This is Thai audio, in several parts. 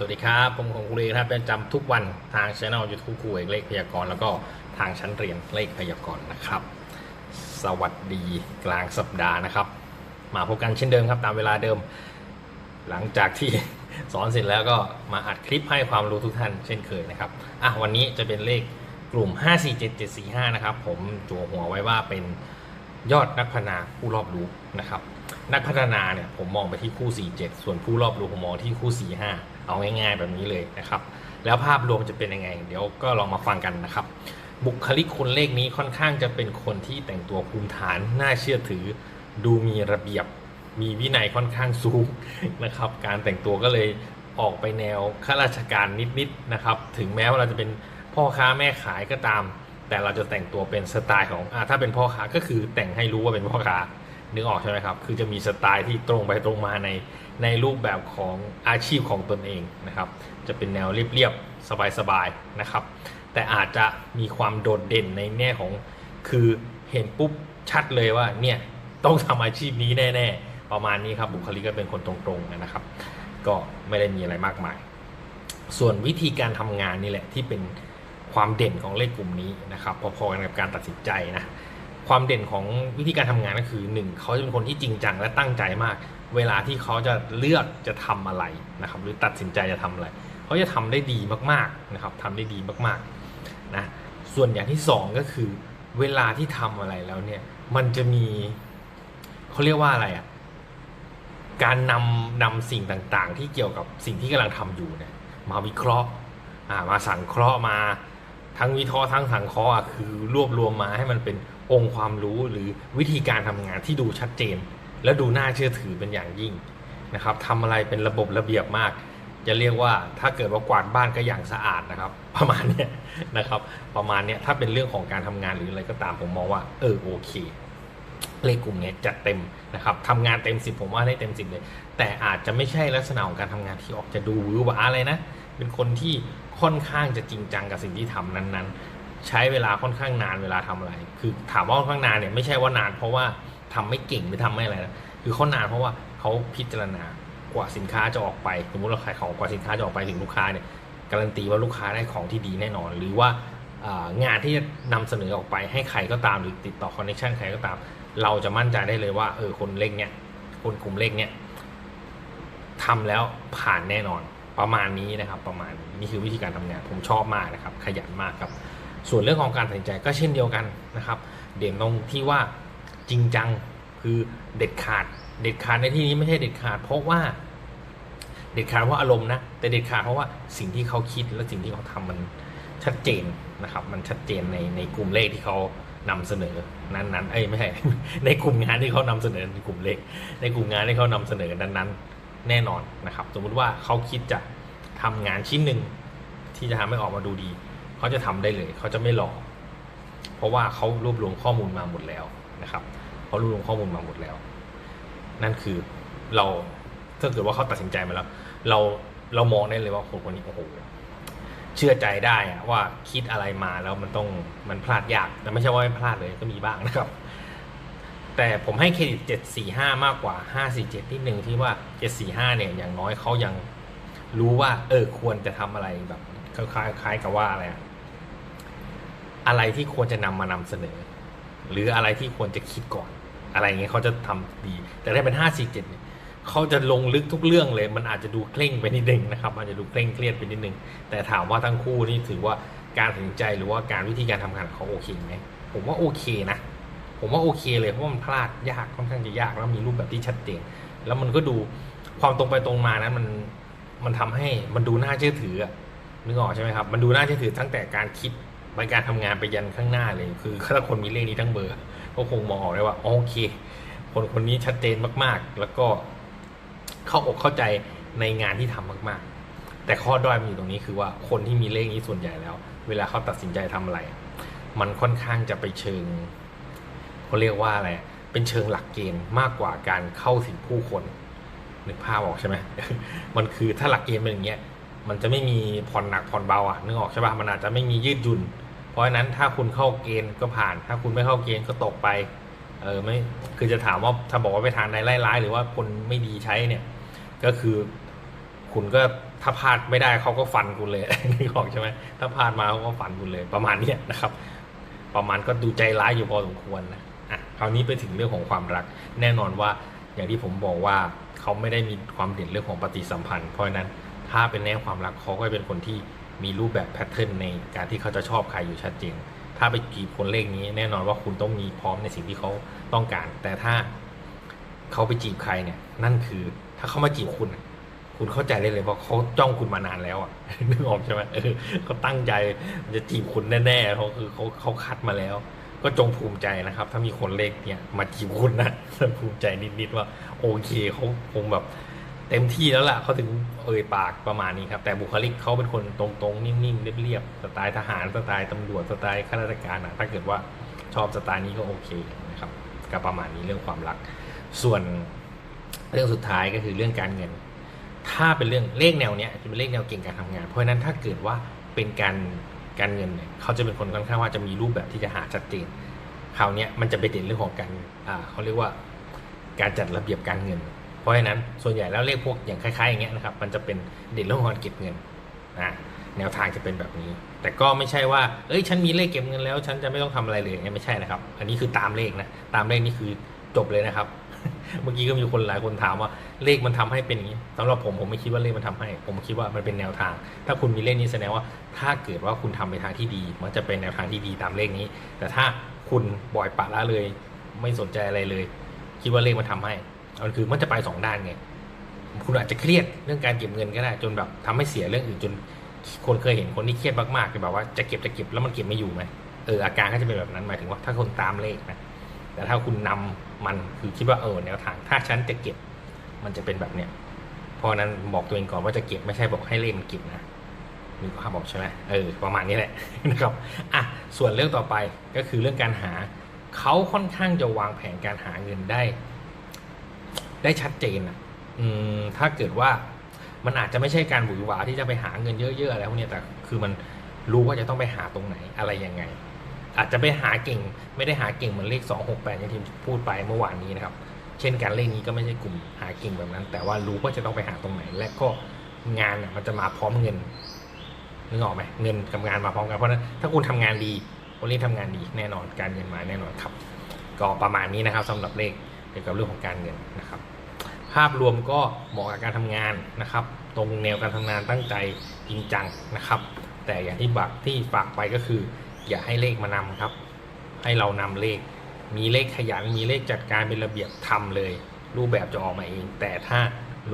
สวัสดีครับ ผมของครูเอกครับเป็นประจำทุกวันทางช่องยูทูบครูเอกเลขพยากรณ์แล้วก็ทางชั้นเรียนเลขพยากรณ์นะครับ สวัสดีกลางสัปดาห์นะครับ มาพบกันเช่นเดิมครับตามเวลาเดิม หลังจากที่สอนเสร็จแล้วก็มาอัดคลิปให้ความรู้ทุกท่านเช่นเคยนะครับอะวันนี้จะเป็นเลขกลุ่ม 547745 นะครับ ผมจั่วหัวไว้ว่าเป็นยอดนักพนาผู้รอบรู้นะครับ นักพัฒนาเนี่ยผมมองไปที่คู่ 47 ส่วนผู้รอบรู้ผมมองที่คู่ 45 เอาง่ายๆแบบนี้เลยนะครับ แล้วภาพรวมจะเป็นยังไง เดี๋ยวก็ลองมาฟังกันนะครับ บุคลิกคนเลขนี้ค่อนข้างจะเป็นคนที่แต่งตัวภูมิฐานน่าเชื่อถือ ดูมีระเบียบ มีวินัยค่อนข้างสูงนะครับ การแต่งตัวก็เลยออกไปแนวข้าราชการนิดๆนะครับ ถึงแม้ว่าเราจะเป็นพ่อค้าแม่ขายก็ตาม แต่เราจะแต่งตัวเป็นสไตล์ของอ่าถ้าเป็นพ่อค้าก็คือแต่งให้รู้ว่าเป็นพ่อค้า นึกออกใช่ไหมครับ คือจะมีสไตล์ที่ตรงไปตรงมาในในรูปแบบของอาชีพของตนเองนะครับ จะเป็นแนวเรียบๆ สบายๆ นะครับ แต่อาจจะมีความโดดเด่นในแง่ของ คือเห็นปุ๊บชัดเลยว่าเนี่ยต้องทำอาชีพนี้แน่ๆ ประมาณนี้ครับ บุคลิกก็เป็นคนตรงๆ นะครับ ก็ไม่ได้มีอะไรมากมาย ส่วนวิธีการทำงานนี่แหละที่เป็นความเด่นของเลขกลุ่มนี้นะครับ พอๆกันกับการตัดสินใจนะ ความเด่นของวิธีการทำงานก็คือหนึ่งเขาจะเป็นคนที่จริงจังและตั้งใจมาก เวลาที่เขาจะเลือกจะทำอะไรนะครับหรือตัดสินใจจะทำอะไรเขาจะทำได้ดีมากๆนะครับทำได้ดีมากๆนะส่วนอย่างที่สองก็คือ เวลาที่ทำอะไรแล้วเนี่ยมันจะมีเขาเรียกว่าอะไรอะ่ะการนำนำสิ่งต่างๆ ที่เกี่ยวกับสิ่งที่กำลังทำอยู่เนี่ยมาวิเคราะห์อ่ามาสังเคราะห์มา ทั้งวิเคราะห์ทั้งสังเคราะห์คือรวบรวมมาให้มันเป็น องค์ความรู้หรือวิธีการทำงานที่ดูชัดเจน และดูน่าเชื่อถือเป็นอย่างยิ่งนะครับทำอะไรเป็นระบบระเบียบมาก จะเรียกว่าถ้าเกิดว่ากวาดบ้านก็อย่างสะอาดนะครับ ประมาณเนี้ยนะครับประมาณเนี้ยถ้าเป็นเรื่องของการทำงานหรืออะไรก็ตามผมมองว่าเออโอเคเลขกลุ่มนี้จัดเต็มนะครับทำงานเต็มสิบผมว่าได้เต็มสิบเลย แต่อาจจะไม่ใช่ลักษณะของการทำงานที่ออกจะดูหวือหวาอะไรนะ เป็นคนที่ค่อนข้างจะจริงจังกับสิ่งที่ทำนั้นๆ ใช้เวลาค่อนข้างนานเวลาทำอะไร คือถามว่าค่อนข้างนานเนี่ยไม่ใช่ว่านาน เพราะว่าทำไม่เก่งหรือทำไม่อะไรนะคือเขานานเพราะว่าเขาพิจารณากว่าสินค้าจะออกไปสมมติเราขายของกว่าสินค้าจะออกไปถึงลูกค้าเนี่ยการันตีว่าลูกค้าได้ของที่ดีแน่นอน หรือว่างานที่จะนำเสนอออกไปให้ใครก็ตามหรือติดต่อคอนเนคชั่นใครก็ตาม เราจะมั่นใจได้เลยว่าเออคนเลขเนี่ยคนกลุ่มเลขเนี่ยทำแล้วผ่านแน่นอนประมาณนี้นะครับ ประมาณนี้นี่คือวิธีการทำงานผมชอบมากนะครับ ขยันมากครับ ส่วนเรื่องของการตัดสินใจก็เช่นเดียวกันนะครับ เด่นตรงที่ว่าจริงจังคือเด็ดขาด เด็ดขาดในที่นี้ไม่ใช่เด็ดขาด เพราะว่า เด็ดขาดเพราะอารมณ์นะแต่เด็ดขาดเพราะว่าสิ่งที่เขาคิดและสิ่งที่เขาทำมันชัดเจนนะครับ มันชัดเจนในในกลุ่มเลขที่เขานำเสนอนั้นๆเอ้ยไม่ใช่ในกลุ่มงานที่เขานำเสนอในกลุ่มเลข ในกลุ่มงานที่เขานำเสนอนั้นๆ แน่นอนนะครับ สมมุติว่าเขาคิดจะทำงานชิ้นหนึ่งที่จะทำให้ออกมาดูดี เขาจะทำได้เลย เขาจะไม่หลอกเพราะว่าเขารวบรวมข้อมูลมาหมดแล้วนะครับเขารวบรวมข้อมูลมาหมดแล้ว นั่นคือเราถ้าเกิดว่าเขาตัดสินใจมาแล้ว เราเรามองได้เลยว่าคนคนนี้โอ้โหเชื่อใจได้อะว่าคิดอะไรมาแล้วมันต้องมันพลาดยากแต่ไม่ใช่ว่าไม่พลาดเลยก็มีบ้างนะครับ แต่ผมให้เครดิต745มากกว่า547นิดหนึ่งที่ว่า745เนี่ยอย่างน้อยเขายังรู้ว่า เออควรจะทำอะไรแบบคล้ายๆคล้ายกับว่าอะไรอะ อะไรที่ควรจะนำมานำเสนอ หรืออะไรที่ควรจะคิดก่อน อะไรเงี้ยเขาจะทำดี แต่ถ้าเป็น547เจ็ดเนี่ยเขาจะลงลึกทุกเรื่องเลย มันอาจจะดูเคร่งไปนิดนึงนะครับอาจจะดูเคร่งเครียดไปนิดนึง แต่ถามว่าทั้งคู่นี่ถือว่าการตัดสินใจหรือว่าการวิธีการทำงานของเขาโอเคไหมผมว่าโอเคนะ ผมว่าโอเคเลยเพราะมันพลาดยากค่อนข้างจะยากแล้วมีรูปแบบที่ชัดเจนแล้วมันก็ดูความตรงไปตรงมานั้นมันมันทำให้มันดูน่าเชื่อถือนึกออกใช่ไหมครับ มันดูน่าเชื่อถือตั้งแต่การคิด ไปการทำงานไปยันข้างหน้าเลย คือถ้าคนมีเลขนี้ทั้งเบอร์ ก็คงมองออกได้ว่า โอเค คนคนนี้ชัดเจนมากๆ แล้วก็เข้าอกเข้าใจในงานที่ทำมากๆ แต่ข้อด้อยมันอยู่ตรงนี้คือว่าคนที่มีเลขนี้ส่วนใหญ่แล้ว เวลาเขาตัดสินใจทำอะไร มันค่อนข้างจะไปเชิงเขาเรียกว่าอะไร เป็นเชิงหลักเกณฑ์มากกว่าการเข้าถึงผู้คนนึกภาพออกใช่ไหมมันคือถ้าหลักเกณฑ์เป็นอย่างเงี้ย มันจะไม่มีผ่อนหนักผ่อนเบาอะนึกออกใช่ป่ะมันอาจจะไม่มียืดหยุ่น เพราะฉะนั้นถ้าคุณเข้าเกณฑ์ก็ผ่าน ถ้าคุณไม่เข้าเกณฑ์ก็ตกไปเออไม่คือจะถามว่าถ้าบอกว่าไปทางในไล่ร้ายหรือว่าคนไม่ดีใช้เนี่ย ก็คือคุณก็ถ้าพลาดไม่ได้เขาก็ฟันคุณเลยนึกออกใช่ไหมถ้าพลาดมาเขาก็ฟันคุณเลย ประมาณเนี้ยนะครับ ประมาณก็ดูใจร้ายอยู่พอสมควรนะอะคราวนี้ไปถึงเรื่องของความรัก แน่นอนว่าอย่างที่ผมบอกว่าเขาไม่ได้มีความเด่นเรื่องของปฏิสัมพันธ์ เพราะนั้น ถ้าเป็นแนวความรักเขาก็เป็นคนที่มีรูปแบบแพทเทิร์นในการที่เขาจะชอบใครอยู่ชัดเจน ถ้าไปจีบคนเลขนี้แน่นอนว่าคุณต้องมีพร้อมในสิ่งที่เขาต้องการ แต่ถ้าเขาไปจีบใครเนี่ย นั่นคือถ้าเขามาจีบคุณคุณเข้าใจได้เลยว่าเขาจ้องคุณมานานแล้วอะนึกออกใช่ไหมเออเขาตั้งใจจะจีบคุณแน่ๆเขาคือเขาเขาคัดมาแล้ว ก็จงภูมิใจนะครับ ถ้ามีคนเลขเนี่ยมาจีบคุณนะภูมิใจนิดๆว่าโอเคเขาคงแบบ เต็มที่แล้วล่ะเขาถึงเอ่ยปากประมาณนี้ครับ แต่บุคลิกเขาเป็นคนตรงๆ นิ่งๆ เรียบๆสไตล์ทหารสไตล์ตำรวจสไตล์ข้าราชการอะถ้าเกิดว่าชอบสไตล์นี้ก็โอเคนะครับก็ประมาณนี้เรื่องความรัก ส่วนเรื่องสุดท้ายก็คือเรื่องการเงิน ถ้าเป็นเรื่องเลขแนวเนี้ยจะเป็นเลขแนวเก่งการทำงาน เพราะฉะนั้นถ้าเกิดว่าเป็นการการเงินเนี่ยเขาจะเป็นคนค่อนข้างว่าจะมีรูปแบบที่จะหาชัดเจนคราวเนี้ยมันจะไปเด่นเรื่องของการอ่าเขาเรียกว่าการจัดระเบียบการเงิน ราะฉะนั้นส่วนใหญ่แล้วเลขพวกอย่างคล้ายๆอย่างเงี้ยนะครับมันจะเป็นเด่นเรื่องของการเก็บเงินอ่าแนวทางจะเป็นแบบนี้ แต่ก็ไม่ใช่ว่าเอ้ยฉันมีเลขเก็บเงินแล้ว ฉันจะไม่ต้องทำอะไรเลยอย่างเงี้ยไม่ใช่นะครับ อันนี้คือตามเลขนะตามเลขนี่คือจบเลยนะครับ เมื่อกี้ก็มีคนหลายคนถามว่าเลขมันทำให้เป็นอย่างนี้สำหรับผมผมไม่คิดว่าเลขมันทำให้ ผมคิดว่ามันเป็นแนวทาง ถ้าคุณมีเลขนี้แสดงว่า ถ้าเกิดว่าคุณทำไปทางที่ดี มันจะเป็นแนวทางที่ดีตามเลขนี้ แต่ถ้าคุณปล่อยปะละเลย ไม่สนใจอะไรเลย คิดว่าเลขมันทำให้ มันคือมันจะไปสองด้านไงคุณอาจจะเครียดเรื่องการเก็บเงินก็ได้จนแบบทำให้เสียเรื่องอื่นจนคนเคยเห็นคนที่เครียดมากๆคือแบบว่าจะเก็บจะเก็บแล้วมันเก็บไม่อยู่ไหมเอออาการก็จะเป็นแบบนั้นหมายถึงว่าถ้าคนตามเลขนะแต่ถ้าคุณนำมันคือคิดว่าเออแนวทางถ้าฉันจะเก็บ มันจะเป็นแบบเนี้ยเพราะฉะนั้นบอกตัวเองก่อนว่าจะเก็บไม่ใช่บอกให้เลขมันเก็บนะมีความบอกใช่ไหมเออประมาณนี้แหละนะครับอะส่วนเรื่องต่อไปก็คือเรื่องการหาเขาค่อนข้างจะวางแผนการหาเงินได้ ได้ชัดเจนอะอืมถ้าเกิดว่ามันอาจจะไม่ใช่การหวือหวาที่จะไปหาเงินเยอะๆอะไรพวกเนี้ยแต่คือมันรู้ว่าจะต้องไปหาตรงไหนอะไรยังไง อาจจะไปหาเก่ง ไม่ได้หาเก่งเหมือนเลข2 6 8อย่างที่พูดไปเมื่อวานนี้นะครับ เช่นการเลขนี้ก็ไม่ใช่กลุ่มหาเก่งแบบนั้น แต่ว่ารู้ว่าจะต้องไปหาตรงไหน และก็งานน่ะมันจะมาพร้อมเงินนึกออกไหมเงินกับงานมาพร้อมกันเพราะฉะนั้นถ้าคุณทำงานดีคนนี้ทำงานดีแน่นอนการเงินมาแน่นอนครับ ก็ประมาณนี้นะครับสำหรับเลข เกี่ยวกับเรื่องของการเงินนะครับ ภาพรวมก็เหมาะกับการทำงานนะครับ ตรงแนวการทำงานตั้งใจจริงจังนะครับ แต่อย่างที่บักที่ฝากไปก็คือ อย่าให้เลขมานำครับ ให้เรานำเลข มีเลขขยันมีเลขจัดการเป็นระเบียบทำเลย รูปแบบจะออกมาเอง แต่ถ้า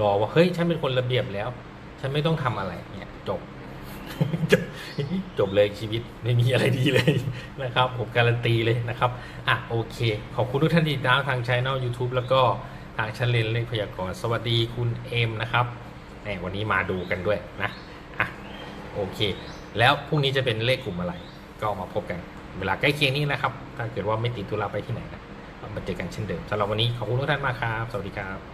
รอว่าเฮ้ยฉันเป็นคนระเบียบแล้ว ฉันไม่ต้องทำอะไรเนี่ยจบ จบเลยชีวิตไม่มีอะไรดีเลยนะครับ ผมการันตีเลยนะครับ อะโอเค ขอบคุณทุกท่านที่ติดตามทางช่อง YouTube แล้วก็ทางชั้นเรียนเลขพยากรณ์สวัสดีคุณเอ็มนะครับแหมวันนี้มาดูกันด้วยนะอะโอเค แล้วพรุ่งนี้จะเป็นเลขกลุ่มอะไร ก็มาพบกัน เวลาใกล้เคียงนี้นะครับ ถ้าเกิดว่าไม่ติดธุระไปที่ไหนนะมาเจอกันเช่นเดิมสำหรับวันนี้ขอบคุณทุกท่านมากครับ สวัสดีครับ